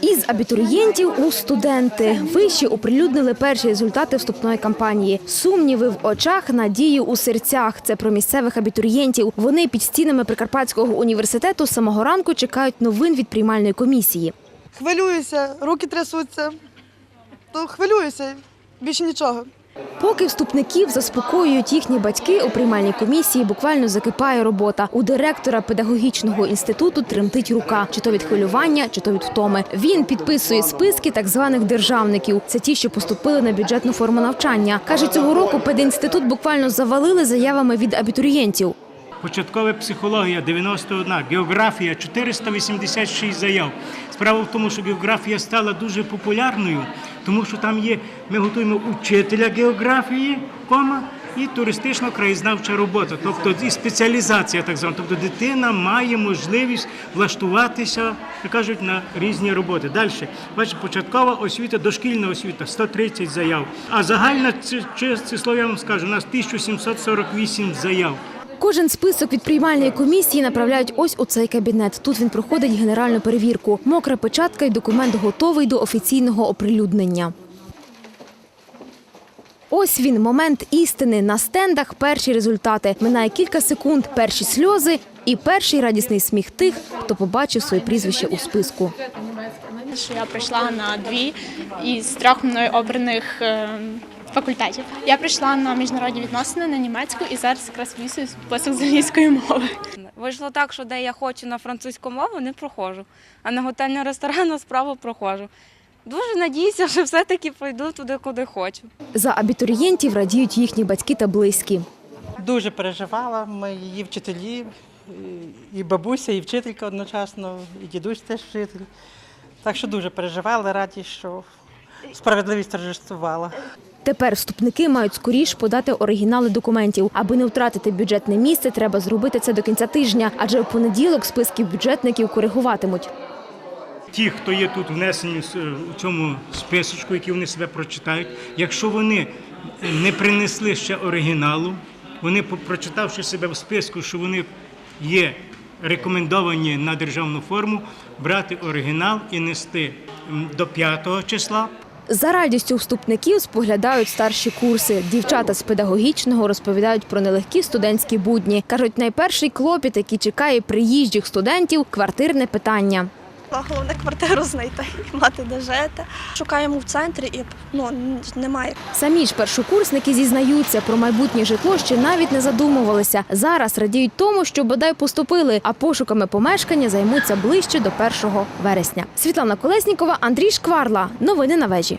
Із абітурієнтів у студенти вищі оприлюднили перші результати вступної кампанії. Сумніви в очах, надії у серцях. Це про місцевих абітурієнтів. Вони під стінами Прикарпатського університету самого ранку чекають новин від приймальної комісії. Хвилююся, руки трясуться. То хвилююся, більше нічого. Поки вступників заспокоюють їхні батьки, у приймальній комісії буквально закипає робота. У директора педагогічного інституту тремтить рука, чи то від хвилювання, чи то від втоми. Він підписує списки так званих державників. Це ті, що поступили на бюджетну форму навчання. Каже, цього року пединститут буквально завалили заявами від абітурієнтів. Початкова психологія 91, географія 486 заяв. Справа в тому, що географія стала дуже популярною, тому що там є, ми готуємо учителя географії, кома, і туристично краєзнавча робота, тобто і спеціалізація так звана. Тобто дитина має можливість влаштуватися, як кажуть, на різні роботи. Далі, бачите, початкова освіта, дошкільна освіта 130 заяв. А це число, я вам скажу, у нас 1748 заяв. Кожен список від приймальної комісії направляють ось у цей кабінет. Тут він проходить генеральну перевірку. Мокра печатка і документ готовий до офіційного оприлюднення. Ось він, момент істини. На стендах перші результати. Минає кілька секунд, перші сльози і перший радісний сміх тих, хто побачив своє прізвище у списку. я прийшла на дві із трьох мною обраних е, факультетів. Я прийшла на міжнародні відносини на німецьку і зараз якраз вісую список з англійської мови. Вийшло так, що де я хочу на французьку мову, не проходжу, а на готельну ресторанну справу проходжу. Дуже надіюся, що все-таки пройду туди, куди хочу. За абітурієнтів радіють їхні батьки та близькі. Дуже переживала. Ми її вчителі, і- і бабуся, і вчителька одночасно, і дідусь теж вчитель. Так що дуже переживали, раді, що справедливість торжествувала. Тепер вступники мають скоріш подати оригінали документів. Аби не втратити бюджетне місце, треба зробити це до кінця тижня, адже в понеділок списки бюджетників коригуватимуть. ті, хто є тут внесені у цьому списочку, які вони себе прочитають, якщо вони не принесли ще оригіналу, вони, прочитавши себе в списку, що вони є рекомендовані на державну форму, брати оригінал і нести до 5 числа. За радістю вступників споглядають старші курси. Дівчата з педагогічного розповідають про нелегкі студентські будні. кажуть, найперший клопіт, який чекає приїжджих студентів квартирне питання. Головне квартиру знайти, мати де жити. Шукаємо в центрі і ну немає. Самі ж першокурсники зізнаються про майбутнє житло, ще навіть не задумувалися. Зараз радіють тому, що бодай поступили, а пошуками помешкання займуться ближче до 1 вересня. Світлана Колеснікова, Андрій Шкварла. Новини на вежі.